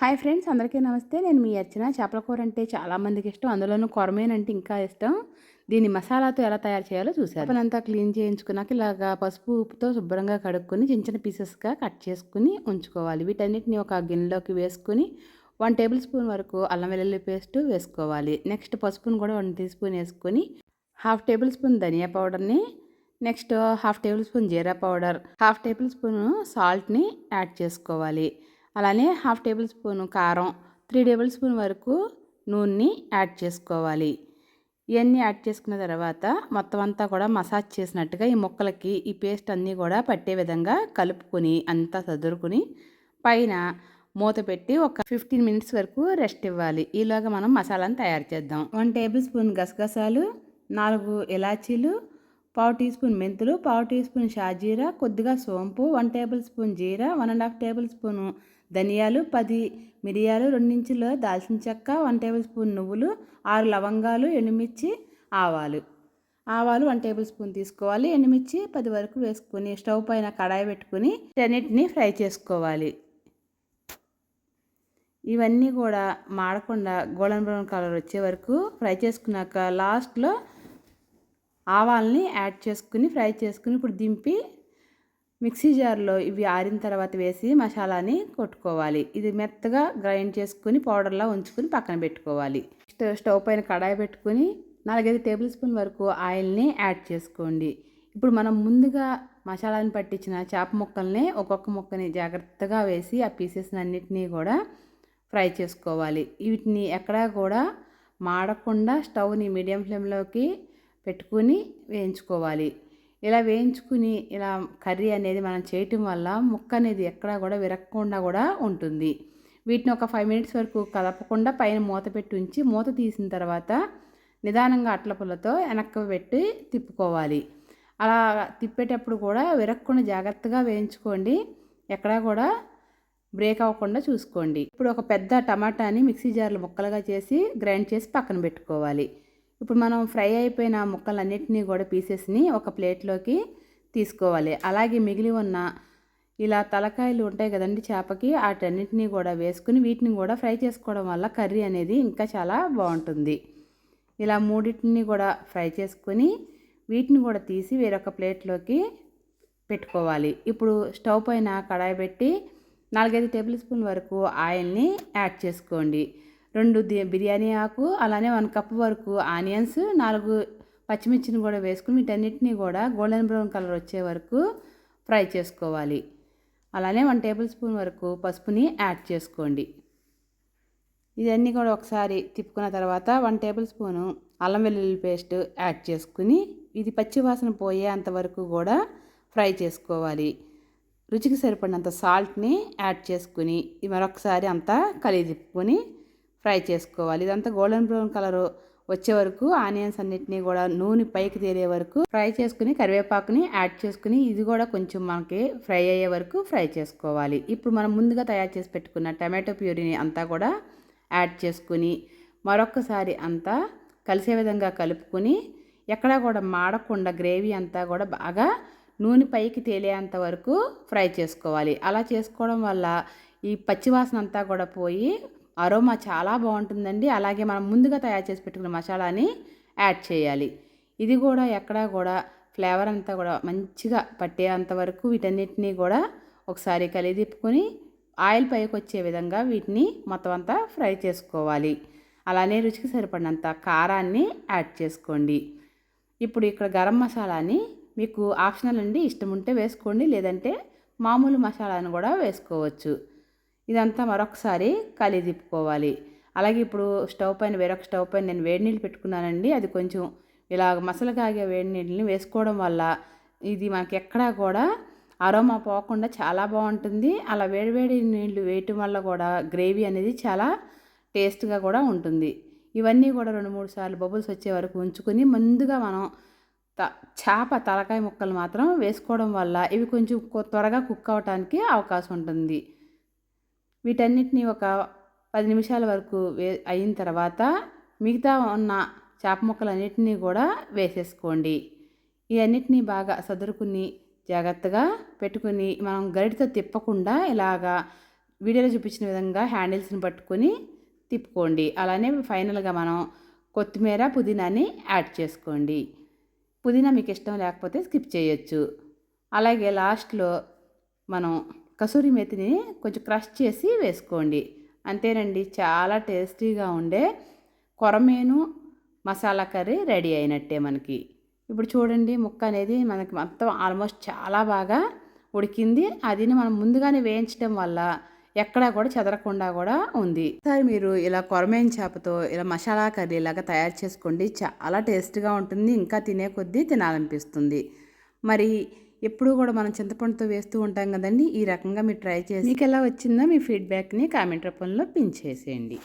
Hi friends అందరికీ నమస్తే. నేను మీ అర్చన. చేపల కూర అంటే చాలామందికి ఇష్టం. అందులోనూ కొరమేన్ అంటే ఇంకా ఇష్టం. దీన్ని మసాలాతో ఎలా తయారు చేయాలో చూసారు అంతా క్లీన్ చేయించుకున్నాక ఇలాగా పసుపు ఉప్పుతో శుభ్రంగా కడుక్కొని చిన్న చిన్న పీసెస్గా కట్ చేసుకుని ఉంచుకోవాలి. వీటన్నిటిని ఒక గిన్నెలోకి వేసుకుని వన్ టేబుల్ స్పూన్ వరకు అల్లం వెల్లుల్లి పేస్ట్ వేసుకోవాలి. నెక్స్ట్ పసుపును కూడా వన్ టీ స్పూన్ వేసుకొని హాఫ్ టేబుల్ స్పూన్ ధనియా పౌడర్ని నెక్స్ట్ హాఫ్ టేబుల్ స్పూన్ జీరా పౌడర్ హాఫ్ టేబుల్ స్పూన్ సాల్ట్ని యాడ్ చేసుకోవాలి. అలానే హాఫ్ టేబుల్ స్పూన్ కారం త్రీ టేబుల్ స్పూన్ వరకు నూనెని యాడ్ చేసుకోవాలి. ఇవన్నీ యాడ్ చేసుకున్న తర్వాత మొత్తం అంతా కూడా మసాజ్ చేసినట్టుగా ఈ ముక్కలకి ఈ పేస్ట్ అన్నీ కూడా పట్టే విధంగా కలుపుకొని అంతా సదురుకుని పైన మూత పెట్టి ఒక ఫిఫ్టీన్ మినిట్స్ వరకు రెస్ట్ ఇవ్వాలి. ఈలోగా మనం మసాలాను తయారు చేద్దాం. వన్ టేబుల్ స్పూన్ గసగసాలు నాలుగు ఇలాచీలు పావు టీ స్పూన్ మెంతులు పావు టీ స్పూన్ షాజీరా కొద్దిగా సోంపు వన్ టేబుల్ స్పూన్ జీరా one and half tablespoon ధనియాలు పది మిరియాలు రెండించుల దాల్చిన చెక్క వన్ టేబుల్ స్పూన్ నువ్వులు ఆరు లవంగాలు ఎండుమిర్చి ఆవాలు. ఆవాలు వన్ టేబుల్ స్పూన్ తీసుకోవాలి. ఎండుమిర్చి పది వరకు వేసుకొని స్టవ్ పైన కడాయి పెట్టుకుని టెన్నిటిని ఫ్రై చేసుకోవాలి. ఇవన్నీ కూడా మాడకుండా గోల్డెన్ బ్రౌన్ కలర్ వచ్చే వరకు ఫ్రై చేసుకున్నాక లాస్ట్లో ఆవాల్ని యాడ్ చేసుకుని ఫ్రై చేసుకుని ఇప్పుడు దింపి మిక్సీ జార్లో ఇవి ఆరిన తర్వాత వేసి మసాలాని కొట్టుకోవాలి. ఇది మెత్తగా గ్రైండ్ చేసుకుని పౌడర్లా ఉంచుకొని పక్కన పెట్టుకోవాలి. స్టవ్ పైన కడాయి పెట్టుకుని నాలుగైదు టేబుల్ స్పూన్ వరకు ఆయిల్ని యాడ్ చేసుకోండి. ఇప్పుడు మనం ముందుగా మసాలాని పట్టించిన చేప ముక్కల్ని ఒక్కొక్క ముక్కని జాగ్రత్తగా వేసి ఆ పీసెస్ అన్నిటినీ కూడా ఫ్రై చేసుకోవాలి. వీటిని ఎక్కడా కూడా మాడకుండా స్టవ్ని మీడియం ఫ్లేమ్లోకి పెట్టుకుని వేయించుకోవాలి. ఇలా వేయించుకుని ఇలా కర్రీ అనేది మనం చేయటం వల్ల ముక్క అనేది ఎక్కడా కూడా విరక్కుండా కూడా ఉంటుంది. వీటిని ఒక ఫైవ్ మినిట్స్ వరకు కలపకుండా పైన మూత పెట్టి ఉంచి మూత తీసిన తర్వాత నిదానంగా అట్ల పుల్లతో వెనక్కి పెట్టి తిప్పుకోవాలి. అలా తిప్పేటప్పుడు కూడా విరక్కుండా జాగ్రత్తగా వేయించుకోండి. ఎక్కడా కూడా బ్రేక్ అవ్వకుండా చూసుకోండి. ఇప్పుడు ఒక పెద్ద టమాటాని మిక్సీ జార్లు ముక్కలుగా చేసి గ్రైండ్ చేసి పక్కన పెట్టుకోవాలి. ఇప్పుడు మనం ఫ్రై అయిపోయిన ముక్కలన్నింటినీ కూడా పీసెస్ని ఒక ప్లేట్లోకి తీసుకోవాలి. అలాగే మిగిలి ఉన్న ఇలా తలకాయలు ఉంటాయి కదండి చేపకి వాటన్నిటినీ కూడా వేసుకుని వీటిని కూడా ఫ్రై చేసుకోవడం వల్ల కర్రీ అనేది ఇంకా చాలా బాగుంటుంది. ఇలా మూడింటిని కూడా ఫ్రై చేసుకొని వీటిని కూడా తీసి వేరొక ప్లేట్లోకి పెట్టుకోవాలి. ఇప్పుడు స్టవ్ పైన కడాయి పెట్టి నాలుగైదు టేబుల్ స్పూన్ వరకు ఆయిల్ని యాడ్ చేసుకోండి. రెండు బిర్యానీ ఆకు అలానే వన్ కప్ వరకు ఆనియన్స్ నాలుగు పచ్చిమిర్చిని కూడా వేసుకుని వీటన్నిటిని కూడా గోల్డెన్ బ్రౌన్ కలర్ వచ్చే వరకు ఫ్రై చేసుకోవాలి. అలానే వన్ టేబుల్ స్పూన్ వరకు పసుపుని యాడ్ చేసుకోండి. ఇవన్నీ కూడా ఒకసారి తిప్పుకున్న తర్వాత వన్ టేబుల్ స్పూను అల్లం వెల్లుల్లి పేస్ట్ యాడ్ చేసుకుని ఇది పచ్చివాసన పోయేంత వరకు కూడా ఫ్రై చేసుకోవాలి. రుచికి సరిపడినంత సాల్ట్ని యాడ్ చేసుకుని మరొకసారి అంతా కలిగి తిప్పుకొని ఫ్రై చేసుకోవాలి. ఇదంతా గోల్డెన్ బ్రౌన్ కలర్ వచ్చే వరకు ఆనియన్స్ అన్నిటినీ కూడా నూనె పైకి తేలే వరకు ఫ్రై చేసుకుని కరివేపాకుని యాడ్ చేసుకుని ఇది కూడా కొంచెం మనకి ఫ్రై అయ్యే వరకు ఫ్రై చేసుకోవాలి. ఇప్పుడు మనం ముందుగా తయారు చేసి పెట్టుకున్న టమాటో ప్యూరీని అంతా కూడా యాడ్ చేసుకుని మరొకసారి అంతా కలిసే విధంగా కలుపుకొని ఎక్కడా కూడా మాడకుండా గ్రేవీ అంతా కూడా బాగా నూనె పైకి తేలేంత వరకు ఫ్రై చేసుకోవాలి. అలా చేసుకోవడం వల్ల ఈ పచ్చివాసన అంతా కూడా పోయి అరోమా చాలా బాగుంటుందండి. అలాగే మనం ముందుగా తయారు చేసి పెట్టుకున్న మసాలాని యాడ్ చేయాలి. ఇది కూడా ఎక్కడా కూడా ఫ్లేవర్ అంతా కూడా మంచిగా పట్టేంత వరకు వీటన్నిటినీ కూడా ఒకసారి కలిదిప్పుకొని ఆయిల్ పైకి వచ్చే విధంగా వీటిని మొత్తం అంతా ఫ్రై చేసుకోవాలి. అలానే రుచికి సరిపడినంత కారాన్ని యాడ్ చేసుకోండి. ఇప్పుడు ఇక్కడ గరం మసాలాని మీకు ఆప్షనల్ అండి. ఇష్టం ఉంటే వేసుకోండి. లేదంటే మామూలు మసాలాను కూడా వేసుకోవచ్చు. ఇదంతా మరొకసారి కలి తిప్పుకోవాలి. అలాగే ఇప్పుడు స్టవ్ పైన వేరొక స్టవ్ పైన నేను వేడి నీళ్ళు పెట్టుకున్నానండి. అది కొంచెం ఇలా మసలు కాగే వేడి నీళ్ళని వేసుకోవడం వల్ల ఇది మనకి ఎక్కడా కూడా అరోమా పోకుండా చాలా బాగుంటుంది. అలా వేడివేడి నీళ్ళు వేయటం వల్ల కూడా గ్రేవీ అనేది చాలా టేస్ట్గా కూడా ఉంటుంది. ఇవన్నీ కూడా రెండు మూడు సార్లు బబుల్స్ వచ్చే వరకు ఉంచుకొని ముందుగా మనం త చేప తలకాయ ముక్కలు మాత్రం వేసుకోవడం వల్ల ఇవి కొంచెం త్వరగా కుక్ అవడానికి అవకాశం ఉంటుంది. వీటన్నిటిని ఒక పది నిమిషాల వరకు వే అయిన తర్వాత మిగతా ఉన్న చేప ముక్కలన్నిటినీ కూడా వేసేసుకోండి. ఇవన్నిటినీ బాగా సదురుకుని జాగ్రత్తగా పెట్టుకుని మనం గరిటితో తిప్పకుండా ఇలాగా వీడియోలో చూపించిన విధంగా హ్యాండిల్స్ని పట్టుకొని తిప్పుకోండి. అలానే ఫైనల్గా మనం కొత్తిమీర పుదీనాని యాడ్ చేసుకోండి. పుదీనా మీకు ఇష్టం లేకపోతే స్కిప్ చేయొచ్చు. అలాగే లాస్ట్లో మనం కసూరి మెతిని కొంచెం క్రష్ చేసి వేసుకోండి. అంతేనండి చాలా టేస్టీగా ఉండే కొరమేను మసాలా కర్రీ రెడీ అయినట్టే మనకి. ఇప్పుడు చూడండి ముక్క అనేది మనకి మొత్తం ఆల్మోస్ట్ చాలా బాగా ఉడికింది. అది మనం ముందుగానే వేయించడం వల్ల ఎక్కడా కూడా చెదరకుండా కూడా ఉంది. సార్ మీరు ఇలా కొరమేన్ చేపతో ఇలా మసాలా కర్రీ లాగా తయారు చేసుకోండి. చాలా టేస్ట్గా ఉంటుంది ఇంకా తినే కొద్దీ తినాలనిపిస్తుంది. మరి ఎప్పుడూ కూడా మనం చింతపండుతో వేస్తూ ఉంటాం కదండి. ఈ రకంగా మీరు ట్రై చేసి మీకు ఎలా వచ్చిందో మీ ఫీడ్బ్యాక్ని కామెంట్ రూపంలో పిన్ చేసేయండి.